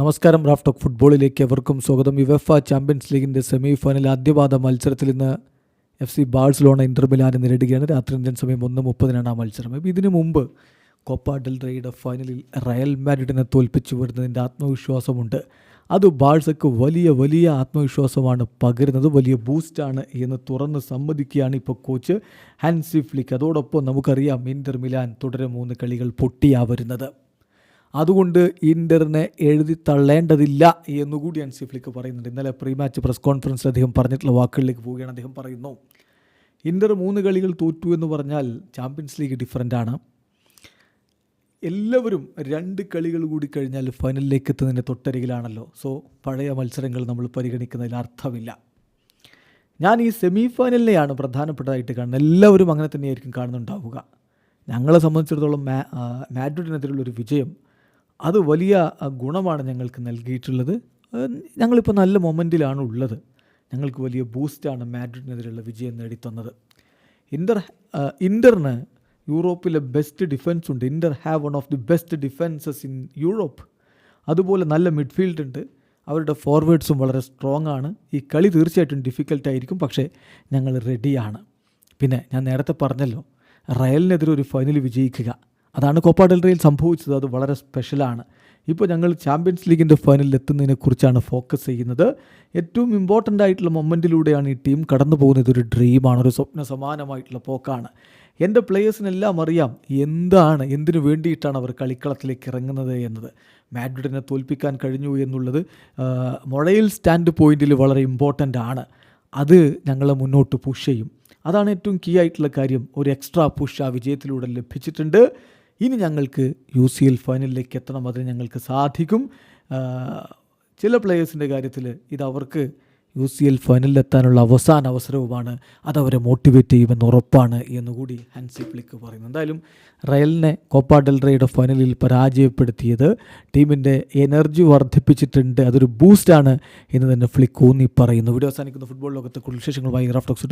നമസ്കാരം Raf talk ഫുട്ബോളിലേക്ക് എവർക്കും സ്വാഗതം. യുവഫ ചാമ്പ്യൻസ് ലീഗിന്റെ സെമി ഫൈനൽ ആദ്യപാദ മത്സരത്തിൽ ഇന്ന് എഫ് സി ബാഴ്സലോണ ഇന്റർ മിലാനെ നേരിടുകയാണ്. രാത്രി ഇന്ത്യൻ സമയം ഒന്ന് മുപ്പതിനാണ് ആ മത്സരം. അപ്പോൾ ഇതിനു മുമ്പ് കോപ്പ ഡെൽ റേയുടെ ഫൈനലിൽ റയൽ മാഡ്രിഡിനെ തോൽപ്പിച്ചു വരുന്നതിന്റെ ആത്മവിശ്വാസമുണ്ട്. അത് ബാഴ്സയ്ക്ക് വലിയ വലിയ ആത്മവിശ്വാസമാണ് പകരുന്നത്. വലിയ ബൂസ്റ്റാണ് എന്ന് തുറന്ന് സമ്മതിക്കുകയാണ് ഇപ്പോൾ കോച്ച് ഹാൻസി ഫ്ലിക്ക്. അതോടൊപ്പം നമുക്കറിയാം ഇന്റർ മിലാൻ തുടരെ മൂന്ന് കളികൾ പൊട്ടിയാ വരുന്നത്. അതുകൊണ്ട് ഇന്ററിനെ എഴുതി തള്ളേണ്ടതില്ല എന്നുകൂടി അൻസി ഫ്ലിക്ക് പറയുന്നുണ്ട്. ഇന്നലെ പ്രീ മാച്ച് പ്രസ് കോൺഫറൻസിൽ അദ്ദേഹം പറഞ്ഞിട്ടുള്ള വാക്കുകളിലേക്ക് പോവുകയാണ്. അദ്ദേഹം പറയുന്നു ഇന്റർ മൂന്ന് കളികൾ തോറ്റു എന്ന് പറഞ്ഞാൽ ചാമ്പ്യൻസ് ലീഗ് ഡിഫറന്റ് ആണ്. എല്ലാവരും രണ്ട് കളികൾ കൂടി കഴിഞ്ഞാൽ ഫൈനലിലേക്ക് എത്തുന്നതിന്റെ തൊട്ടരികിലാണല്ലോ. സോ പഴയ മത്സരങ്ങൾ നമ്മൾ പരിഗണിക്കുന്നതിൽ അർത്ഥമില്ല. ഞാൻ ഈ സെമി ഫൈനലിനെയാണ് പ്രധാനപ്പെട്ടതായിട്ട് കാണുന്നത്. എല്ലാവരും അങ്ങനെ തന്നെയായിരിക്കും കാണുന്നുണ്ടാവുക. ഞങ്ങളെ സംബന്ധിച്ചിടത്തോളം മാ മാഡ്രിഡിനെതിരുള്ളൊരു വിജയം അത് വലിയ ഗുണമാണ് ഞങ്ങൾക്ക് നൽകിയിട്ടുള്ളത്. ഞങ്ങളിപ്പോൾ നല്ല മൊമെന്റിലാണ് ഉള്ളത്. ഞങ്ങൾക്ക് വലിയ ബൂസ്റ്റാണ് മാഡ്രിഡിനെതിരെയുള്ള വിജയം നേടിത്തന്നത്. ഇന്റർ ഇന്ററിന് യൂറോപ്പിലെ ബെസ്റ്റ് ഡിഫൻസ് ഉണ്ട് Inter have one of the best defences in Europe. അതുപോലെ നല്ല മിഡ്ഫീൽഡ് ഉണ്ട് അവരുടെ ഫോർവേഡ്സും വളരെ സ്ട്രോങ് ആണ് ഈ കളി തീർച്ചയായിട്ടും ഡിഫിക്കൽട്ടായിരിക്കും പക്ഷേ ഞങ്ങൾ റെഡിയാണ്. പിന്നെ ഞാൻ നേരത്തെ പറഞ്ഞല്ലോ റയലിനെതിരെ ഒരു ഫൈനൽ വിജയിക്കുക. അതാണ് കോപ്പ ഡെൽറിയിൽ സംഭവിച്ചത്. അത് വളരെ സ്പെഷ്യലാണ് ഇപ്പോൾ ഞങ്ങൾ ചാമ്പ്യൻസ് ലീഗിന്റെ ഫൈനലിൽ എത്തുന്നതിനെക്കുറിച്ചാണ് ഫോക്കസ് ചെയ്യുന്നത്. ഏറ്റവും ഇമ്പോർട്ടന്റ് ആയിട്ടുള്ള മൊമെന്റിലൂടെയാണ് ഈ ടീം കടന്നു പോകുന്നത്. ഇതൊരു ഡ്രീമാണ് ഒരു സ്വപ്ന സമാനമായിട്ടുള്ള പോക്കാണ്. എന്റെ പ്ലേയേഴ്സിനെല്ലാം അറിയാം എന്താണ് എന്തിനു വേണ്ടിയിട്ടാണ് അവർ കളിക്കളത്തിലേക്ക് ഇറങ്ങുന്നത് എന്നത്. മാഡ്രിഡിനെ തോൽപ്പിക്കാൻ കഴിഞ്ഞു എന്നുള്ളത് മൊഴയിൽ സ്റ്റാൻഡ് പോയിന്റിൽ വളരെ ഇമ്പോർട്ടന്റ് ആണ്. അത് ഞങ്ങളെ മുന്നോട്ട് പുഷ് ചെയ്യും. അതാണ് ഏറ്റവും കീ ആയിട്ടുള്ള കാര്യം. ഒരു എക്സ്ട്രാ പുഷ് ആ വിജയത്തിലൂടെ ലഭിച്ചിട്ടുണ്ട്. ഇനി ഞങ്ങൾക്ക് യു സി എൽ ഫൈനലിലേക്ക് എത്തണം. അതിന് ഞങ്ങൾക്ക് സാധിക്കും. ചില പ്ലേയേഴ്സിന്റെ കാര്യത്തിൽ ഇത് അവർക്ക് യു സി എൽ ഫൈനലിലെത്താനുള്ള അവസാന അവസരവുമാണ്. അതവരെ മോട്ടിവേറ്റ് ചെയ്യുമെന്ന് ഉറപ്പാണ് എന്നുകൂടി ഹാൻസി ഫ്ലിക്ക് പറയുന്നു. എന്തായാലും റയലിനെ കോപ്പ ഡെൽ റേയുടെ ഫൈനലിൽ പരാജയപ്പെടുത്തിയത് ടീമിന്റെ എനർജി വർദ്ധിപ്പിച്ചിട്ടുണ്ട്. അതൊരു ബൂസ്റ്റാണ് എന്ന് തന്നെ ഫ്ലിക്ക് ഊന്നി പറയുന്നു വീഡിയോ അവസാനിക്കുന്ന. ഫുട്ബോൾ ലോകത്തെ കൂടുതൽ വിശേഷങ്ങളുമായി റഫ് ടോക്സ്